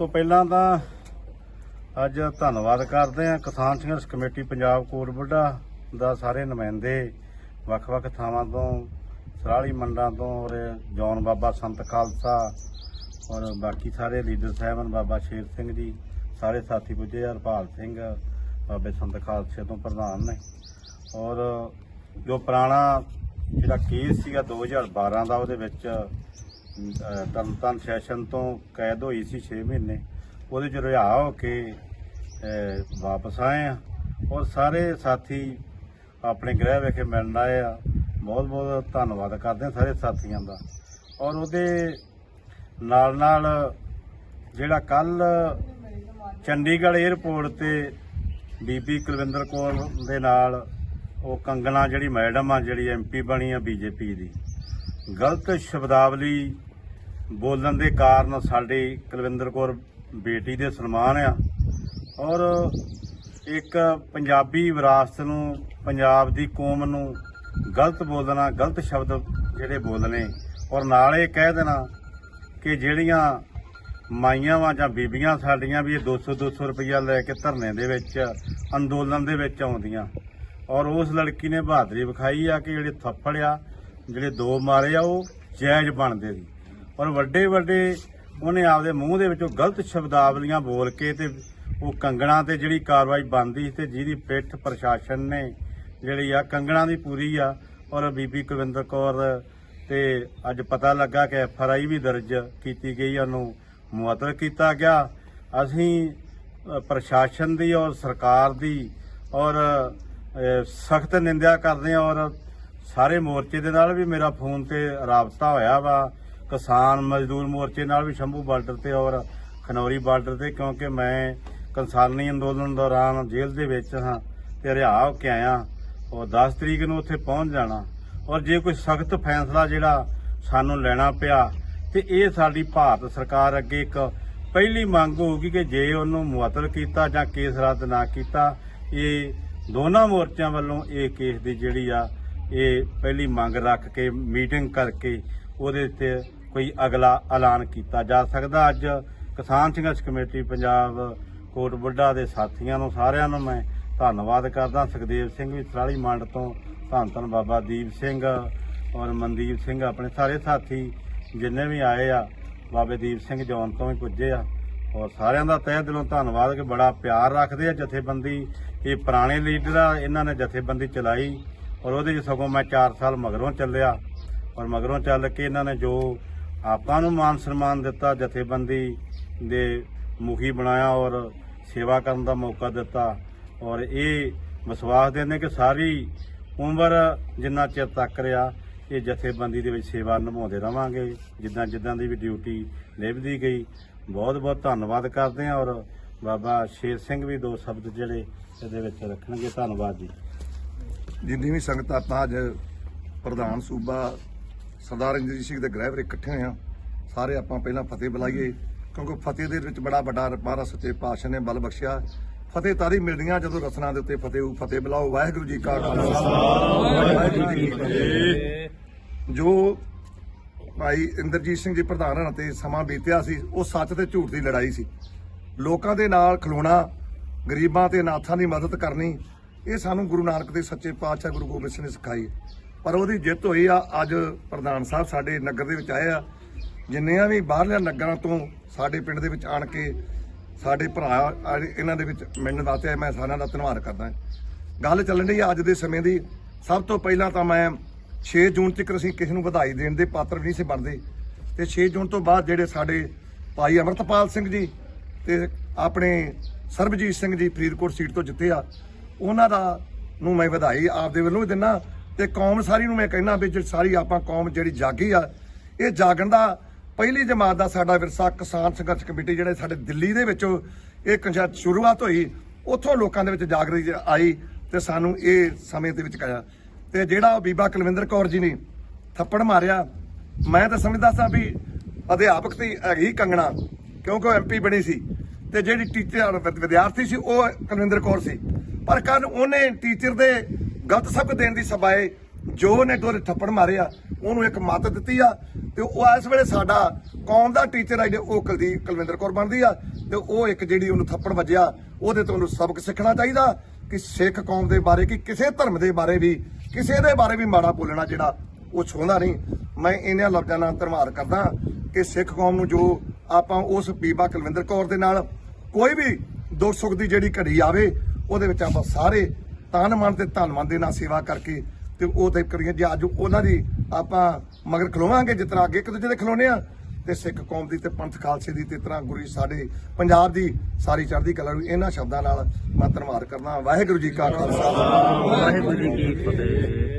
ਤੋਂ ਪਹਿਲਾਂ ਤਾਂ ਅੱਜ ਧੰਨਵਾਦ ਕਰਦੇ ਹਾਂ ਕਿਸਾਨ ਸੰਘਰਸ਼ ਕਮੇਟੀ ਪੰਜਾਬ ਕੋਟ ਬੁੱਢਾ ਦਾ ਸਾਰੇ ਨੁਮਾਇੰਦੇ ਵੱਖ-ਵੱਖ ਥਾਵਾਂ ਤੋਂ, ਸਰਾਲੀ ਮੰਡਾਂ ਤੋਂ ਔਰ ਜੌਨ ਬਾਬਾ ਸੰਤ ਖਾਲਸਾ ਔਰ ਬਾਕੀ ਸਾਰੇ ਲੀਡਰ ਸਾਹਿਬਾਨ ਬਾਬਾ ਸ਼ੇਰ ਸਿੰਘ ਜੀ, ਸਾਰੇ ਸਾਥੀ ਪੁੱਜੇ ਹਰਪਾਲ ਸਿੰਘ, ਬਾਬੇ ਸੰਤ ਖਾਲਸੇ ਤੋਂ ਪ੍ਰਧਾਨ ਨੇ। ਔਰ ਜੋ ਪੁਰਾਣਾ ਜਿਹੜਾ ਕੇਸ ਸੀਗਾ 2012 ਦਾ ਉਹਦੇ ਵਿੱਚ ਅਹ, ਤਰਨਤਾਰਨ ਸੈਸ਼ਨ ਤੋਂ ਕੈਦ ਹੋਈ ਸੀ 6 ਮਹੀਨੇ। ਉਹਦੇ ਚ ਰਿਹਾ ਹੋ ਕੇ ਵਾਪਸ ਆਏ ਆ। ਔਰ ਸਾਰੇ ਸਾਥੀ ਆਪਣੇ ਗ੍ਰਹਿ ਵਿਖੇ ਮਿਲਣ ਆਏ ਆ। ਬਹੁਤ ਬਹੁਤ ਧੰਨਵਾਦ ਕਰਦੇ ਹਾਂ ਸਾਰੇ ਸਾਥੀਆਂ ਦਾ। ਔਰ ਉਹਦੇ ਨਾਲ ਨਾਲ ਜਿਹੜਾ ਕੱਲ ਚੰਡੀਗੜ੍ਹ 에ਅਰਪੋਰਟ ਤੇ ਬੀਬੀ ਕੁਲਵਿੰਦਰ ਕੌਰ ਦੇ ਨਾਲ ਉਹ ਕੰਗਣਾ ਜਿਹੜੀ ਮੈਡਮ ਆ ਜਿਹੜੀ ਐਮਪੀ ਬਣੀ ਆ ਬੀਜੇਪੀ ਦੀ ਗਲਤ ਸ਼ਬਦਾਵਲੀ ਬੋਲਣ ਦੇ ਕਾਰਨ ਸਾਡੀ ਕੁਲਵਿੰਦਰ ਕੌਰ ਬੇਟੀ ਦੇ ਸਨਮਾਨ ਆ। ਔਰ ਇੱਕ ਪੰਜਾਬੀ ਵਿਰਾਸਤ ਨੂੰ, ਪੰਜਾਬ ਦੀ ਕੌਮ ਨੂੰ ਗਲਤ ਬੋਲਣਾ, ਗਲਤ ਸ਼ਬਦ ਜਿਹੜੇ ਬੋਲਣੇ, ਔਰ ਨਾਲ ਇਹ ਕਹਿ ਦੇਣਾ ਕਿ ਜਿਹੜੀਆਂ ਮਾਈਆਂ ਵਾਂ ਜਾਂ ਬੀਬੀਆਂ ਸਾਡੀਆਂ ਵੀ ਇਹ 200 200 ਰੁਪਈਆ ਲੈ ਕੇ ਧਰਨੇ ਦੇ ਵਿੱਚ, ਅੰਦੋਲਨ ਦੇ ਵਿੱਚ ਆਉਂਦੀਆਂ। ਔਰ ਉਸ ਲੜਕੀ ਨੇ ਬਹਾਦਰੀ ਵਿਖਾਈ ਆ ਕਿ ਜਿਹੜੇ ਥੱਪੜ ਆ, ਜਿਹੜੇ ਦੋ ਮਾਰੇ ਆ, ਉਹ ਜਾਇਜ਼ ਬਣਦੇ ਸੀ। ਔਰ ਵੱਡੇ ਵੱਡੇ ਉਹਨੇ ਆਪਦੇ ਮੂੰਹ ਦੇ ਵਿੱਚੋਂ ਗਲਤ ਸ਼ਬਦਾਵਲੀਆਂ ਬੋਲ ਕੇ ਤੇ ਉਹ ਕੰਗਣਾ ਤੇ ਜਿਹੜੀ ਕਾਰਵਾਈ ਬਣਦੀ ਸੀ ਤੇ ਜਿਹਦੀ ਪਿੱਠ ਪ੍ਰਸ਼ਾਸਨ ਨੇ ਜਿਹੜੀ ਆ, ਕੰਗਣਾ ਦੀ ਪੂਰੀ ਆ, ਔਰ ਬੀਬੀ ਕੁਵਿੰਦਰ ਕੌਰ ਤੇ ਅੱਜ ਪਤਾ ਲੱਗਾ ਕਿ ਐਫ ਆਰ ਆਈ ਵੀ ਦਰਜ ਕੀਤੀ ਗਈ ਉਹਨੂੰ ਮੁਅੱਤਲ ਕੀਤਾ ਗਿਆ। ਅਸੀਂ ਪ੍ਰਸ਼ਾਸਨ ਦੀ ਔਰ ਸਰਕਾਰ ਦੀ ਔਰ ਸਖਤ ਨਿੰਦਿਆ ਕਰਦੇ ਹਾਂ ਔਰ ਸਾਰੇ ਮੋਰਚੇ ਦੇ ਨਾਲ ਵੀ ਮੇਰਾ ਫੋਨ ਤੇ ਰਾਬਤਾ ਹੋਇਆ ਵਾ। ਕਿਸਾਨ ਮਜ਼ਦੂਰ ਮੋਰਚੇ ਨਾਲ ਵੀ ਸ਼ੰਭੂ ਬਾਰਡਰ ਤੇ ਔਰ ਖਨੌਰੀ ਬਾਰਡਰ ਤੇ, ਕਿਉਂਕਿ ਮੈਂ ਕਿਸਾਨੀ ਅੰਦੋਲਨ ਦੌਰਾਨ ਜੇਲ੍ਹ ਦੇ ਵਿੱਚ ਹਾਂ ਤੇ ਰਿਹਾ ਹੋ ਕੇ ਆਇਆ ਔਰ 10 ਤਰੀਕ ਨੂੰ ਉੱਥੇ ਪਹੁੰਚ ਜਾਣਾ। ਔਰ ਜੇ ਕੋਈ ਸਖਤ ਫੈਸਲਾ ਜਿਹੜਾ ਸਾਨੂੰ ਲੈਣਾ ਪਿਆ, ਤੇ ਇਹ ਸਾਡੀ ਭਾਰਤ ਸਰਕਾਰ ਅੱਗੇ ਇੱਕ ਪਹਿਲੀ ਮੰਗ ਹੋਊਗੀ ਕਿ ਜੇ ਉਹਨੂੰ ਮੁਅੱਤਲ ਕੀਤਾ ਜਾਂ ਕੇਸ ਰੱਦ ਨਾ ਕੀਤਾ, ਇਹ ਦੋਨਾਂ ਮੋਰਚਿਆਂ ਵੱਲੋਂ ਇਹ ਕੇਸ ਦੀ ਜਿਹੜੀ ਆ, ਇਹ ਪਹਿਲੀ ਮੰਗ ਰੱਖ ਕੇ, ਮੀਟਿੰਗ ਕਰਕੇ ਉਹਦੇ ਤੇ ਕੋਈ ਅਗਲਾ ਐਲਾਨ ਕੀਤਾ ਜਾ ਸਕਦਾ। ਅੱਜ ਕਿਸਾਨ ਸੰਘਰਸ਼ ਕਮੇਟੀ ਪੰਜਾਬ ਕੋਟ ਬੁੱਢਾ ਦੇ ਸਾਥੀਆਂ ਨੂੰ ਸਾਰਿਆਂ ਨੂੰ ਮੈਂ ਧੰਨਵਾਦ ਕਰਦਾ। ਸੁਖਦੇਵ ਸਿੰਘ ਵੀ ਸਰਾਲੀ ਮੰਡ ਤੋਂ ਧੰਨ ਧੰਨ ਬਾਬਾ ਦੀਪ ਸਿੰਘ ਔਰ ਮਨਦੀਪ ਸਿੰਘ ਆਪਣੇ ਸਾਰੇ ਸਾਥੀ ਜਿੰਨੇ ਵੀ ਆਏ ਆ, ਬਾਬੇ ਦੀਪ ਸਿੰਘ ਜੌਨ ਤੋਂ ਵੀ ਪੁੱਜੇ ਆ। ਔਰ ਸਾਰਿਆਂ ਦਾ ਤਹਿ ਦਿਲੋਂ ਧੰਨਵਾਦ ਕਿ ਬੜਾ ਪਿਆਰ ਰੱਖਦੇ ਆ ਜਥੇਬੰਦੀ। ਇਹ ਪੁਰਾਣੇ ਲੀਡਰ ਆ, ਇਹਨਾਂ ਨੇ ਜਥੇਬੰਦੀ ਚਲਾਈ ਔਰ ਉਹਦੇ 'ਚ ਸਗੋਂ ਮੈਂ 4 ਸਾਲ ਮਗਰੋਂ ਚੱਲਿਆ ਔਰ ਮਗਰੋਂ ਚੱਲ ਕੇ ਇਹਨਾਂ ਨੇ ਜੋ ਆਪਾਂ ਨੂੰ ਮਾਨ ਸਨਮਾਨ ਦਿੱਤਾ, ਜਥੇਬੰਦੀ ਦੇ ਮੁਖੀ ਬਣਾਇਆ ਔਰ ਸੇਵਾ ਕਰਨ ਦਾ ਮੌਕਾ ਦਿੱਤਾ। ਔਰ ਇਹ ਵਿਸ਼ਵਾਸ ਦਿੰਦੇ ਕਿ ਸਾਰੀ ਉਮਰ ਜਿੰਨਾ ਚਿਰ ਤੱਕ ਰਿਹਾ, ਇਹ ਜਥੇਬੰਦੀ ਦੇ ਵਿੱਚ ਸੇਵਾ ਨਿਭਾਉਂਦੇ ਰਵਾਂਗੇ। ਜਿੱਦਾਂ ਜਿੱਦਾਂ ਦੀ ਵੀ ਡਿਊਟੀ ਨਿਭਦੀ ਗਈ, ਬਹੁਤ ਬਹੁਤ ਧੰਨਵਾਦ ਕਰਦੇ ਹਾਂ। ਔਰ ਬਾਬਾ ਸ਼ੇਰ ਸਿੰਘ ਵੀ ਦੋ ਸ਼ਬਦ ਜਿਹੜੇ ਇਹਦੇ ਵਿੱਚ ਰੱਖਣਗੇ। ਧੰਨਵਾਦ ਜੀ। ਜਿੰਨੀ ਵੀ ਸੰਗਤ ਆਪਾਂ ਅੱਜ ਪ੍ਰਧਾਨ ਸੂਬਾ ਸਰਦਾਰ ਇੰਦਰਜੀਤ ਸਿੰਘ ਦੇ ਗ੍ਰਹਿ ਵਿਖੇ ਇਕੱਠੇ ਹੋਏ ਆ। ਸਾਰੇ ਆਪਾਂ ਪਹਿਲਾਂ ਫਤਿਹ ਬੁਲਾਈਏ, ਕਿਉਂਕਿ ਫਤਿਹ ਦੇ ਵਿੱਚ ਬੜਾ ਵੱਡਾ ਮਹਾਰਾਜ ਸੱਚੇ ਪਾਤਸ਼ਾਹ ਨੇ ਬਲ ਬਖਸ਼ਿਆ। ਫਤਿਹ ਤਾਰੀ ਮਿਲਦੀਆਂ ਜਦੋਂ ਰਸਨਾ ਦੇ ਉੱਤੇ ਫਤਿਹ ਹੋਊ, ਫਤਿਹ ਬੁਲਾਓ। ਵਾਹਿਗੁਰੂ ਜੀ ਕਾ ਖਾਲਸਾ। ਵਾਹਿਗੁਰੂ ਜੀ ਕੀ ਫਤਿਹ। ਜੋ ਭਾਈ ਇੰਦਰਜੀਤ ਸਿੰਘ ਜੀ ਪ੍ਰਧਾਨ ਹਨ ਤੇ ਸਮਾਂ ਬੀਤਿਆ ਸੀ, ਉਹ ਸੱਚ ਤੇ ਝੂਠ ਦੀ ਲੜਾਈ ਸੀ। ਲੋਕਾਂ ਦੇ ਨਾਲ ਖਲੋਣਾ, ਗਰੀਬਾਂ ਤੇ ਅਨਾਥਾਂ ਦੀ ਮਦਦ ਕਰਨੀ, ਇਹ ਸਾਨੂੰ ਗੁਰੂ ਨਾਨਕ ਦੇ ਸੱਚੇ ਪਾਤਸ਼ਾਹ ਗੁਰੂ ਗੋਬਿੰਦ ਸਿੰਘ ਨੇ ਸਿਖਾਈ। ਪਰ ਉਹਦੀ ਜਿੱਤ ਹੋਈ ਆ, ਅੱਜ ਪ੍ਰਧਾਨ ਸਾਹਿਬ ਸਾਡੇ ਨਗਰ ਦੇ ਵਿੱਚ ਆਏ ਆ। ਜਿੰਨੀਆਂ ਵੀ ਬਾਹਰਲਿਆਂ ਨਗਰਾਂ ਤੋਂ ਸਾਡੇ ਪਿੰਡ ਦੇ ਵਿੱਚ ਆਣ ਕੇ ਸਾਡੇ ਭਰਾ ਇਹਨਾਂ ਦੇ ਵਿੱਚ ਮਿਲਣ ਵਾਸਤੇ ਆਏ ਮੈਂ ਸਾਰਿਆਂ ਦਾ ਧੰਨਵਾਦ ਕਰਦਾ ਗੱਲ ਚੱਲਣ ਦੀ ਅੱਜ ਦੇ ਸਮੇਂ ਦੀ। ਸਭ ਤੋਂ ਪਹਿਲਾਂ ਤਾਂ ਮੈਂ 6 ਜੂਨ ਤੱਕ ਅਸੀਂ ਕਿਸੇ ਨੂੰ ਵਧਾਈ ਦੇਣ ਦੇ ਪਾਤਰ ਵੀ ਨਹੀਂ ਸੀ ਬਣਦੇ। ਤੇ 6 ਜੂਨ ਤੋਂ ਬਾਅਦ ਜਿਹੜੇ ਸਾਡੇ ਭਾਈ ਅਮਰਤਪਾਲ ਸਿੰਘ ਜੀ ਤੇ ਆਪਣੇ ਸਰਬਜੀਤ ਸਿੰਘ ਜੀ ਫਰੀਦਕੋਟ ਸੀਟ ਤੋਂ ਜਿੱਤੇ ਆ, ਉਹਨਾਂ ਦਾ ਨੂੰ ਮੈਂ ਵਧਾਈ ਆਪਦੇ ਵੱਲੋਂ ਵੀ ਦਿੰਨਾ। ਤੇ ਕੌਮ ਸਾਰੀ ਨੂੰ ਮੈਂ ਕਹਿਣਾ ਵੀ ਜਿਹੜੀ ਸਾਰੀ ਆਪਾਂ ਕੌਮ ਜਿਹੜੀ ਜਾਗੀ ਆ, ਇਹ ਜਾਗਣ ਦਾ ਪਹਿਲੀ ਜਮਾਤ ਦਾ ਸਾਡਾ ਵਿਰਸਾ ਕਿਸਾਨ ਸੰਘਰਸ਼ ਕਮੇਟੀ ਜਿਹੜੇ ਸਾਡੇ ਦਿੱਲੀ ਦੇ ਵਿੱਚੋਂ ਇਹ ਕੰਜਾ ਸ਼ੁਰੂਆਤ ਹੋਈ, ਉੱਥੋਂ ਲੋਕਾਂ ਦੇ ਵਿੱਚ ਜਾਗਰਤੀ ਆਈ ਤੇ ਸਾਨੂੰ ਇਹ ਸਮੇਂ ਦੇ ਵਿੱਚ ਕਾਇਆ ਤੇ ਜਿਹੜਾ ਉਹ ਬੀਬਾ ਕੁਲਵਿੰਦਰ ਕੌਰ ਜੀ ਨੇ ਥੱਪੜ ਮਾਰਿਆ, ਮੈਂ ਤਾਂ ਸਮਝਦਾ ਸਾਂ ਵੀ ਅਧਿਆਪਕ ਤੇ ਹੈਗੀ ਕੰਗਣਾ, ਕਿਉਂਕਿ ਉਹ ਐਮਪੀ ਬਣੀ ਸੀ। ਤੇ ਜਿਹੜੀ ਟੀਚਰ ਵਿਦਿਆਰਥੀ ਸੀ, ਉਹ ਕੁਲਵਿੰਦਰ ਕੌਰ ਸੀ। ਪਰ ਕੱਲ ਉਹਨੇ ਟੀਚਰ ਦੇ ਗਲਤ ਸਬਕ ਦੇਣ ਦੀ ਸਬਾਏ ਜੋ ਉਹਨੇ ਦੋਰੇ ਥੱਪੜ ਮਾਰਿਆ ਉਹਨੂੰ ਇੱਕ ਮੱਤ ਦਿੱਤੀ ਆ ਤੇ ਉਹ ਇਸ ਵੇਲੇ ਸਾਡਾ ਕੌਮ ਦਾ ਟੀਚਰ ਹੈ ਜਿਹੜੇ ਉਹ ਕੁਲਦੀਪ, ਕੁਲਵਿੰਦਰ ਕੌਰ ਬਣਦੀ ਆ ਤੇ ਉਹ ਇੱਕ ਜਿਹੜੀ ਉਹਨੂੰ ਥੱਪੜ ਵੱਜਿਆ, ਉਹਦੇ ਤੋਂ ਉਹਨੂੰ ਸਬਕ ਸਿੱਖਣਾ ਚਾਹੀਦਾ ਕਿ ਸਿੱਖ ਕੌਮ ਦੇ ਬਾਰੇ, ਕਿ ਕਿਸੇ ਧਰਮ ਦੇ ਬਾਰੇ ਵੀ, ਕਿਸੇ ਦੇ ਬਾਰੇ ਵੀ ਮਾੜਾ ਬੋਲਣਾ ਜਿਹੜਾ ਉਹ ਛੋਹਦਾ ਨਹੀਂ। ਮੈਂ ਇਹਨਾਂ ਲਫ਼ਜ਼ਾਂ ਨਾਲ ਧੰਨਵਾਦ ਕਰਦਾ ਕਿ ਸਿੱਖ ਕੌਮ ਨੂੰ ਜੋ ਆਪਾਂ ਉਸ ਬੀਬਾ ਕੁਲਵਿੰਦਰ ਕੌਰ ਦੇ ਨਾਲ ਕੋਈ ਵੀ ਦੁੱਖ ਸੁੱਖ ਦੀ ਜਿਹੜੀ ਘੜੀ ਆਵੇ, ਉਹਦੇ ਵਿੱਚ ਆਪਾਂ ਸਾਰੇ ਤਨ ਮਨ ਤੇ ਧਨ ਮਨ ਦੇ ਨਾਲ ਸੇਵਾ ਕਰਕੇ ਤੇ ਉਹ ਤੇ ਕਰੀਏ ਜੇ ਅੱਜ ਉਹਨਾਂ ਦੀ ਆਪਾਂ ਮਗਰ ਖਲੋਵਾਂਗੇ ਜਿਸ ਤਰ੍ਹਾਂ ਅੱਗੇ ਇੱਕ ਦੂਜੇ ਦੇ ਖਲੋਨੇ ਆ, ਤੇ ਸਿੱਖ ਕੌਮ ਦੀ ਤੇ ਪੰਥ ਖਾਲਸੇ ਦੀ ਤੇ ਤਰ੍ਹਾਂ ਗੁਰੂ ਸਾਡੇ ਪੰਜਾਬ ਦੀ ਸਾਰੀ ਚੜ੍ਹਦੀ ਕਲਾ ਨੂੰ ਇਹਨਾਂ ਸ਼ਬਦਾਂ ਨਾਲ ਮੈਂ ਧੰਨਵਾਦ ਕਰਦਾ ਵਾਹਿਗੁਰੂ ਜੀ ਕਾ ਖਾਲਸਾ। ਵਾਹਿਗੁਰੂ ਜੀ ਕੀ ਫਤਿਹ।